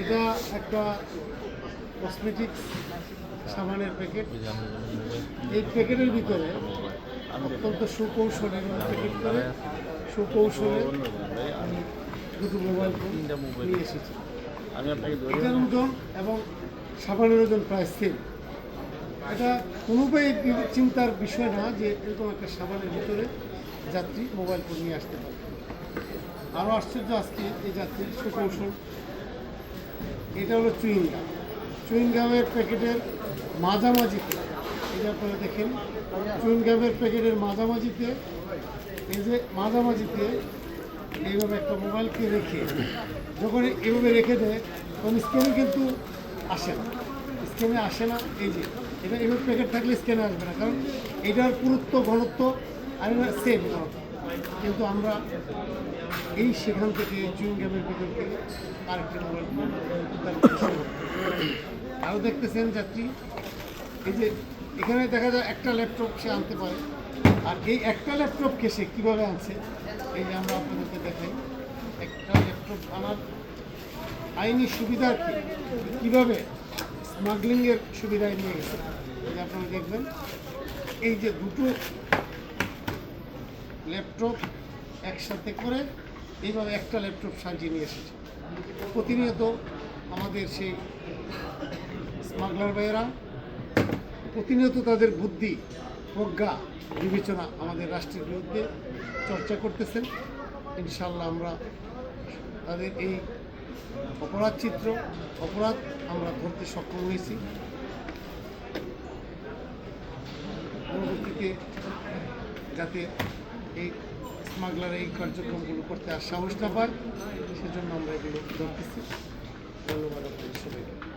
এটা একটা কসমেটিক সাবানের প্যাকেট এই প্যাকেটের ভিতরে অত্যন্ত সুকৌশলে প্যাকেট করে সুকৌশলে আমি দুটো মোবাইল ফোন নিয়ে এসেছি। এটার ওজন এবং সাবানের ওজন প্রায় সেম এটা কোনোভাবে চিন্তার বিষয় না যে এরকম একটা সাবানের ভিতরে যাত্রী মোবাইল ফোন নিয়ে আসতে পারে। আরও আশ্চর্য আজকে এই যাত্রীর সুকৌশল এটা হলো চুইংগাম চুইংগামের প্যাকেটের মাঝামাঝিতে এটা আপনারা দেখেন চুইংগামের প্যাকেটের মাঝামাঝিতে এই যে মাঝামাঝিতে এইভাবে একটা মোবাইলকে রেখে, যখন এইভাবে রেখে দেয়, তখন স্ক্যানে কিন্তু আসে না। স্ক্যানে আসে না, এই যে, এটা এইভাবে প্যাকেট থাকলে স্ক্যানে আসবে না, কারণ এটার পুরুত্ব, ঘনত্ব আর সেম ঘনত্ব। কিন্তু আমরা এই সেখান থেকে চুইংগামের ভিতর থেকে আরেকটি মোবাইল। আরও দেখতেছেন যাত্রী। এই যে এখানে দেখা যায় একটা ল্যাপটপ সে আনতে পারে। আর এই একটা ল্যাপটপকে সে কীভাবে আনছে, এই যে আমরা আপনাদেরকে দেখাই। একটা ল্যাপটপ আনার আইনি সুবিধার কি? কীভাবে স্মাগলিংয়ের সুবিধায় নিয়ে গেছে? আপনারা দেখবেন, এই যে দুটো ল্যাপটপ একসাথে করে এইভাবে একটা ল্যাপটপ সাজিয়ে নিয়ে এসেছে। প্রতিনিয়ত আমাদের সেই স্মাগলার ভাইয়েরা প্রতিনিয়ত তাদের বুদ্ধি, প্রজ্ঞা, বিবেচনা আমাদের রাষ্ট্রের বিরুদ্ধে চর্চা করতেছেন। ইনশাল্লাহ আমরা তাদের এই অপরাধ চিত্র, অপরাধ আমরা ধরতে সক্ষম হয়েছি। পরবর্তীতে যাতে এই স্মাগলার এই কার্যক্রমগুলো করতে আর সাহস না পায়, সেজন্য আমরা এগুলো ধরতেছি। ধন্যবাদ আপনাদের সবাইকে।